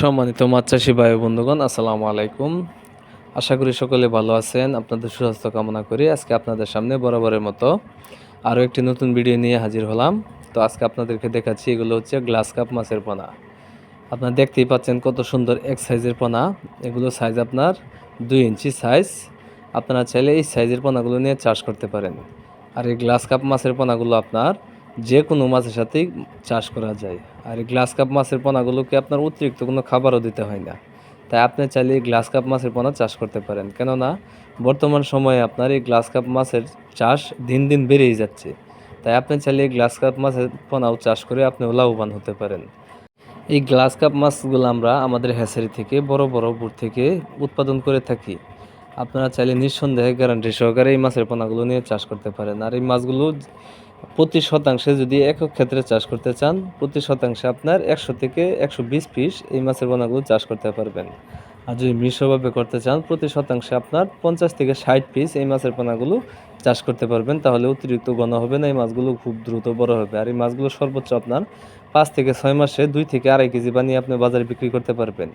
সম্মানিত চাষি ভাই বন্ধুগণ, আসসালামু আলাইকুম। আশা করি সকলে ভালো আছেন, আপনাদের সুস্বাস্থ্য কামনা করি। আজকে আপনাদের সামনে বরাবরের মতো আরও একটি নতুন ভিডিও নিয়ে হাজির হলাম। তো আজকে আপনাদেরকে দেখাচ্ছি, এগুলো হচ্ছে গ্লাস কাপ মাছের পোনা। আপনারা দেখতেই পাচ্ছেন কত সুন্দর এক সাইজের পোনা। এগুলো সাইজ আপনার দুই ইঞ্চি সাইজ আপনারা চাইলে এই সাইজের পোনাগুলো নিয়ে চাষ করতে পারেন। আর এই গ্লাস কাপ মাছের পোনাগুলো আপনার যে কোনো মাছের সাথেই চাষ করা যায়। আর এই গ্লাস কাপ মাছের পোনাগুলোকে আপনার অতিরিক্ত কোনো খাবারও দিতে হয় না। তাই আপনি চাইলে গ্লাস কাপ মাছের পোনা চাষ করতে পারেন। কেননা, বর্তমান সময়ে আপনার এই গ্লাস কাপ মাছের চাষ দিন দিন বেড়েই যাচ্ছে। তাই আপনি চাইলে এই গ্লাস কাপ মাছের পোনাও চাষ করে আপনি লাভবান হতে পারেন। এই গ্লাস কাপ মাছগুলো আমরা আমাদের হ্যাচারি থেকে, বড় বড় বুট থেকে উৎপাদন করে থাকি। আপনারা চাইলে নিঃসন্দেহে গ্যারান্টি সহকারে এই মাছের পোনাগুলো নিয়ে চাষ করতে পারেন। আর এই মাছগুলো প্রতি শতাংশে যদি একক ক্ষেত্রে চাষ করতে চান, প্রতি শতাংশে আপনার একশো থেকে একশো বিশ পিস এই মাছের পোনাগুলো চাষ করতে পারবেন। আর যদি মিশ্রভাবে করতে চান, প্রতি শতাংশে আপনার পঞ্চাশ থেকে ষাট পিস এই মাছের পোনাগুলো চাষ করতে পারবেন। তাহলে অতিরিক্ত ঘন হবে না, এই মাছগুলো খুব দ্রুত বড় হবে। আর এই মাছগুলো সর্বোচ্চ আপনার পাঁচ থেকে ছয় মাসে দুই থেকে আড়াই কেজি বানিয়ে আপনি বাজারে বিক্রি করতে পারবেন।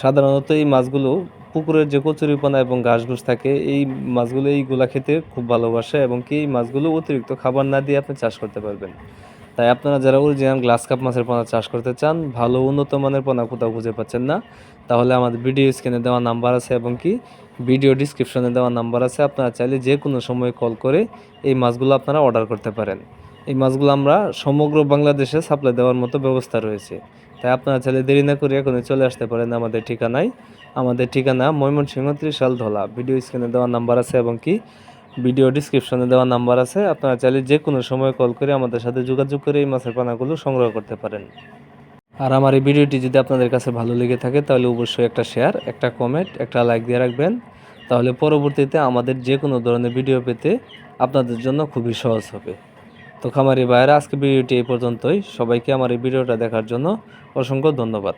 সাধারণত এই মাছগুলো পুকুরের যে কচুরিপানা এবং ঘাস ঘুষ থাকে, এই মাছগুলো, এইগুলা খেতে খুব ভালোবাসে এবং কি এই মাছগুলো অতিরিক্ত খাবার না দিয়ে আপনি চাষ করতে পারবেন। তাই আপনারা যারা অরিজিনাল গ্লাস কাপ মাছের পোনা চাষ করতে চান, ভালো উন্নত মানের পোনা কোথাও খুঁজে পাচ্ছেন না, তাহলে আমাদের ভিডিও স্ক্রিনে দেওয়া নাম্বার আছে এবং কি ভিডিও ডিসক্রিপশনে দেওয়া নাম্বার আছে। আপনারা চাইলে যে কোনো সময় কল করে এই মাছগুলো আপনারা অর্ডার করতে পারেন। এই মাছগুলো আমরা সমগ্র বাংলাদেশে সাপ্লাই দেওয়ার মতো ব্যবস্থা রয়েছে। তাই আপনারা চাইলে দেরি না করে এখনই চলে আসতে পারেন আমাদের ঠিকানায়। আমাদের ঠিকানা ময়মনসিংহ ত্রিশাল ধলা। ভিডিও স্ক্রিনে দেওয়া নাম্বার আছে এবং কি ভিডিও ডিসক্রিপশনে দেওয়া নাম্বার আছে। আপনারা চাইলে যে কোনো সময় কল করে আমাদের সাথে যোগাযোগ করে এই মাছের পানাগুলো সংগ্রহ করতে পারেন। আর আমার এই ভিডিওটি যদি আপনাদের কাছে ভালো লেগে থাকে, তাহলে অবশ্যই একটা শেয়ার একটা কমেন্ট একটা লাইক দিয়ে রাখবেন। তাহলে পরবর্তীতে আমাদের যে কোনো ধরনের ভিডিও পেতে আপনাদের জন্য খুবই সহজ হবে। তো খামারি ভাইয়েরা, আজকে ভিডিওটি এই পর্যন্তই। সবাইকে আমার এই ভিডিওটা দেখার জন্য অসংখ্য ধন্যবাদ।